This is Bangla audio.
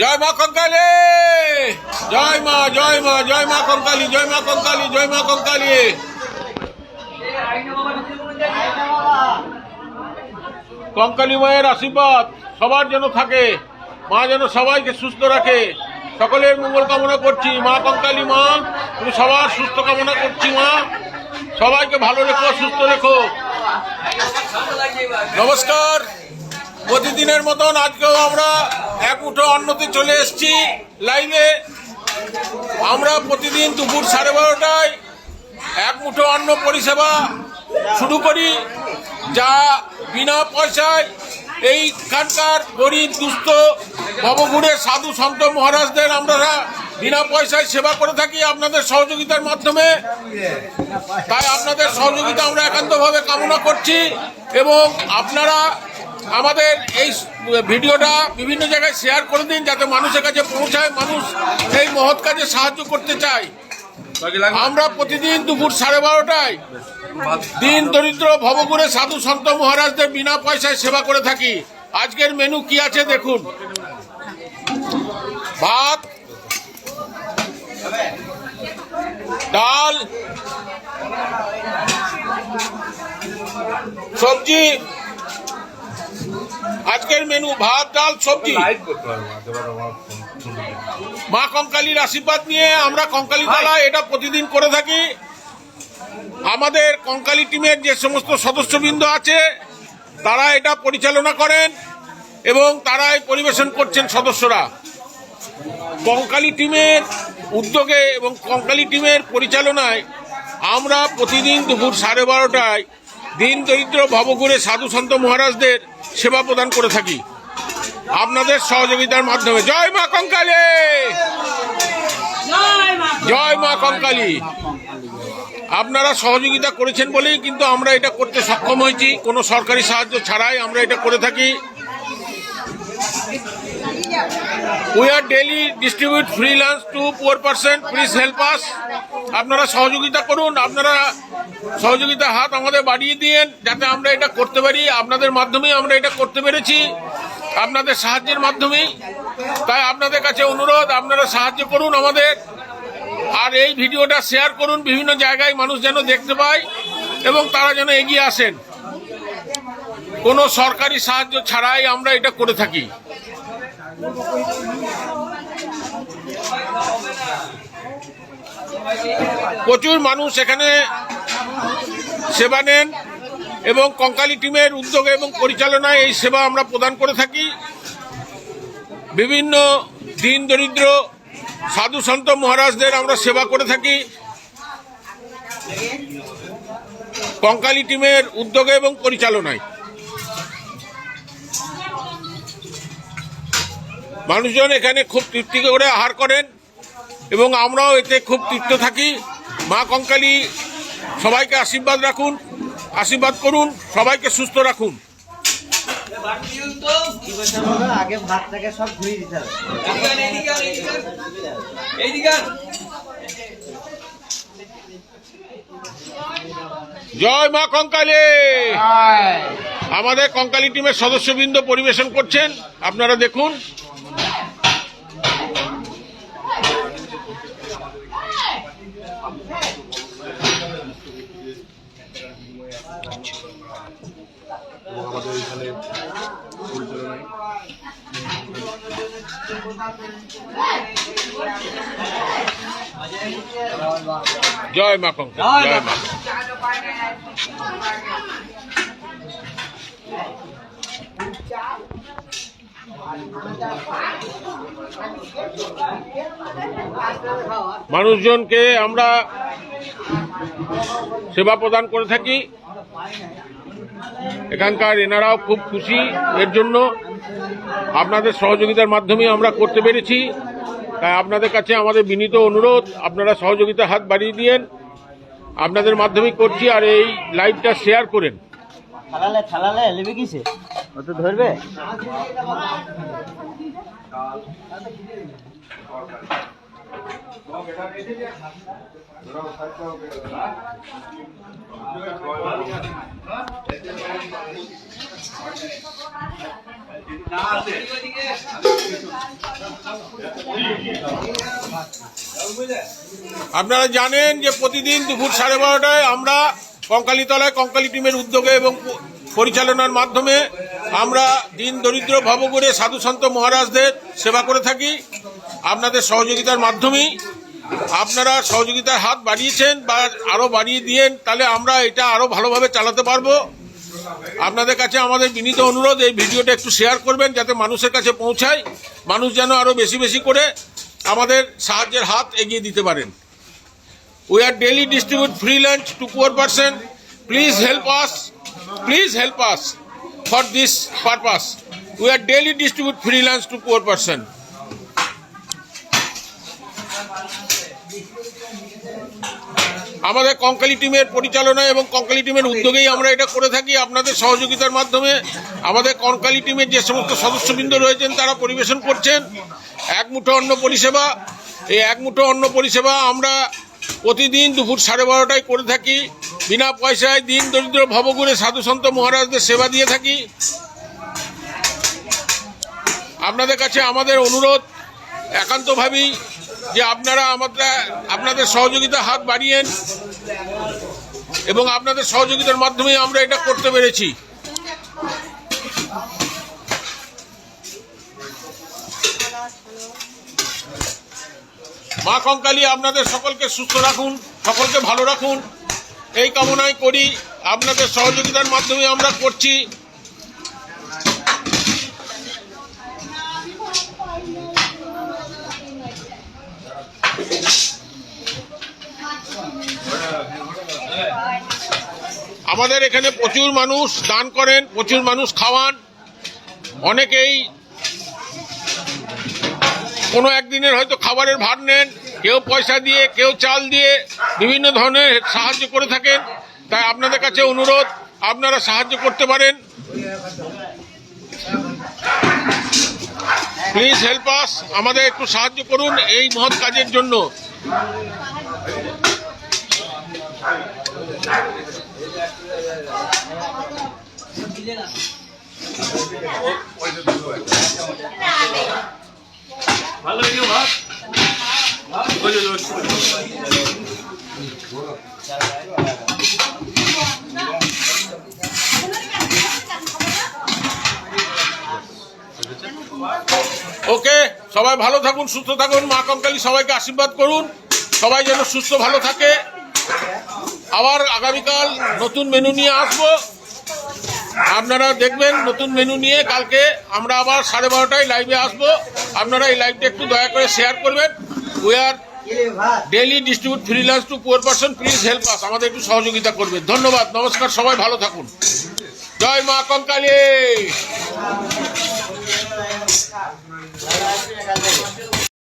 জয় মা কঙ্কালী। জয় মা জয় মা জয় মা কঙ্কালী জয় মা কঙ্কালী জয় মা কঙ্কালী। কঙ্কালী মায়ের আশীর্বাদ সবার যেন থাকে মা যেন সবাইকে সুস্থ রাখে। সকলের মঙ্গল কামনা করছি। মা কঙ্কালী মা তুমি সবার সুস্থ কামনা করছি মা। সবাইকে ভালো রেখো সুস্থ রেখো। নমস্কার। প্রতিদিনের মতন আজকেও আমরা এক মুঠো অন্যতে চলে এসেছি লাইভে আমরা প্রতিদিন দুপুর সাড়ে বারোটায় এক মুঠো অন্ন পরিষেবা শুরু করি, যা বিনা পয়সায় এইখানকার গরিব, দুস্থ, ভবঘুরে সাধু সন্ত মহারাজদের আমরা বিনা পয়সায় সেবা করে থাকি আপনাদের সহযোগিতার মাধ্যমে। তাই আপনাদের সহযোগিতা আমরা একান্তভাবে কামনা করছি এবং আপনারা আমাদের এই ভিডিওটা বিভিন্ন জায়গায় শেয়ার করে দিন যাতে মানুষের কাছে পৌঁছায় মানুষ এই মহৎ কাজে সাহায্য করতে চায়। আমরা প্রতিদিন দুপুর সাড়ে বারোটায় দিন দরিদ্র ভবগুরে সাধু সন্ত মহারাজদের বিনা পয়সায় সেবা করে থাকি। আজকের মেনু কি আছে দেখুন। ভাত ডাল সবজি আজকের মেনু ভাত ডাল সবজি। মা কঙ্কালীর আশীর্বাদ নিয়ে আমরা কঙ্কালী তলা এটা প্রতিদিন করে থাকি। আমাদের কঙ্কালী টিমের যে সমস্ত সদস্যবৃন্দ আছে তারা এটা পরিচালনা করেন এবং তারাই পরিবেশন করছেন সদস্যরা। কঙ্কালী টিমের উদ্যোগে এবং কঙ্কালী টিমের পরিচালনায় আমরা প্রতিদিন দুপুর সাড়ে বারোটায় দিন দরিদ্র ভবঘুরে সাধু সন্ত মহারাজদের সেবা প্রদান করে থাকি। আপনাদের সহযোগিতার মাধ্যমে। জয় মা কঙ্কালী! জয় মা কঙ্কালী! আপনারা সহযোগিতা করেছেন বলেই কিন্তু আমরা এটা করতে সক্ষম হয়েছি। কোনো সরকারি সাহায্য ছাড়াই আমরা এটা করে থাকি। We are daily distribute free lunch to poor percent please help us আপনারা সহযোগিতা করুন। আপনারা সহযোগিতা হাত আমাদের বাড়িয়ে দিন যাতে আমরা এটা করতে পারি। আপনাদের মাধ্যমেই আমরা এটা করতে পেরেছি। আপনাদের সাহায্যের মাধ্যমেই। তাই আপনাদের কাছে অনুরোধ, আপনারা সাহায্য করুন আমাদের। আর এই ভিডিওটা শেয়ার করুন। বিভিন্ন জায়গায় মানুষ যেন দেখতে পায় এবং তারা যেন এগিয়ে আসেন। কোনো সরকারি সাহায্য ছাড়াই আমরা এটা করে থাকি। প্রচুর মানুষ এখানে সেবা নেন এবং কঙ্কালী টিমের উদ্যোগে এবং পরিচালনায় এই সেবা আমরা প্রদান করে থাকি। বিভিন্ন দিন দরিদ্র সাধু সন্ত মহারাজদের আমরা সেবা করে থাকি। কঙ্কালী টিমের উদ্যোগে এবং পরিচালনায়। মানুষজন এখানে খুব তৃপ্তি করে আহার করেন এবং আমরাও এতে খুব তৃপ্ত থাকি। মা কঙ্কালী সবাইকে আশীর্বাদ রাখুন আশীর্বাদ করুন সবাইকে সুস্থ রাখুন। কি করতে হবে আগে ভাতটাকে সব ধুয়ে দিতে হবে জয় মা কঙ্কালী। আমাদের কঙ্কালী টিমের সদস্যবৃন্দ পরিবেশন করছেন আপনারা দেখুন। আমাদের এখানে পরিচালনায় জয় মা জয় মা মানুষজনকে আমরা সেবা প্রদান করে থাকি। এখানকার এনারাও খুব খুশি এর জন্য। আপনাদের সহযোগিতার মাধ্যমে আমরা করতে পেরেছি। তাই আপনাদের কাছে আমাদের বিনীত অনুরোধ, আপনারা সহযোগিতার হাত বাড়িয়ে দিয়েন। আপনাদের মাধ্যমেই করছি আর এই লাইভটা শেয়ার করেন। ধরবে? আপনারা জানেন যে প্রতিদিন দুপুর সাড়ে বারোটায় আমরা কঙ্কালীতলায় কঙ্কালী টিমের উদ্যোগে এবং পরিচালনার মাধ্যমে আমরা দিন দরিদ্র ভবগুড়ে সাধু সন্ত মহারাজদের সেবা করে থাকি। আপনাদের সহযোগিতার মাধ্যমেই আপনারা সহযোগিতার হাত বাড়িয়েছেন বা আরও বাড়িয়ে দিয়েন, তাহলে আমরা এটা আরও ভালোভাবে চালাতে পারব আপনাদের কাছে আমাদের বিনীত অনুরোধ, এই ভিডিওটা একটু শেয়ার করবেন যাতে মানুষের কাছে পৌঁছায় মানুষ যেন আরও বেশি বেশি করে আমাদের সাহায্যের হাত এগিয়ে দিতে পারেন we are daily distribute free lunch to poor person. Please help us. Please help us for this purpose. We are daily distribute free lunch to poor person. আমাদের কঙ্কালি টিমের পরিচালনা এবং কঙ্কালি টিমের উদ্যোগেই আমরা এটা করে থাকি আপনাদের সহযোগিতার মাধ্যমে। আমাদের কঙ্কালি টিমের যে সমস্ত সদস্যবৃন্দ রয়েছেন, তারা পরিবেশন করছেন। এক মুঠো অন্ন পরিষেবা, এই এক মুঠো অন্ন পরিষেবা আমরা প্রতিদিন দুপুর সাড়ে বারোটায় করে থাকি। বিনা পয়সায় দিন দরিদ্র ভবগুণে সাধু সন্ত মহারাজদের সেবা দিয়ে থাকি। আপনাদের কাছে আমাদের অনুরোধ, একান্তভাবেই যে আপনারা আমাদের, আপনাদের সহযোগিতা হাত বাড়িয়েন এবং আপনাদের সহযোগিতার মাধ্যমে আমরা এটা করতে পেরেছি। মা কঙ্কালী, আপনাদের সকলকে সুস্থ রাখুন, সকলকে ভালো রাখুন। এই কামনাই করি, আপনাদের সহযোগিতার মাধ্যমে আমরা করছি। আমাদের এখানে প্রচুর মানুষ দান করেন, প্রচুর মানুষ খাওয়ান। অনেকেই কোনো একদিনের হয়তো খাবারের ভার নেন, কেউ পয়সা দিয়ে, কেউ চাল দিয়ে, বিভিন্ন ধরনের সাহায্য করে থাকেন। তাই আপনাদের কাছে অনুরোধ, আপনারা সাহায্য করতে পারেন। প্লিজ হেল্প আস আমাদের একটু সাহায্য করুন এই মহৎ কাজের জন্য। ওকে, সবাই ভালো থাকুন, সুস্থ থাকুন। মা কঙ্কালী সবাইকে আশীর্বাদ করুন। সবাই যেন সুস্থ, ভালো থাকে। আবার আগামীকাল নতুন মেনু নিয়ে আসব। আপনারা দেখবেন নতুন মেনু নিয়ে কালকে আমরা আবার সাড়ে বারোটায় লাইভে আসব। আপনারা এই লাইভটা একটু দয়া করে শেয়ার করবেন। We are daily distribute freelance to poor person please help us আমাদের একটু সহযোগিতা করবে ধন্যবাদ, নমস্কার, সবাই ভালো থাকুন। জয় মা কঙ্কালী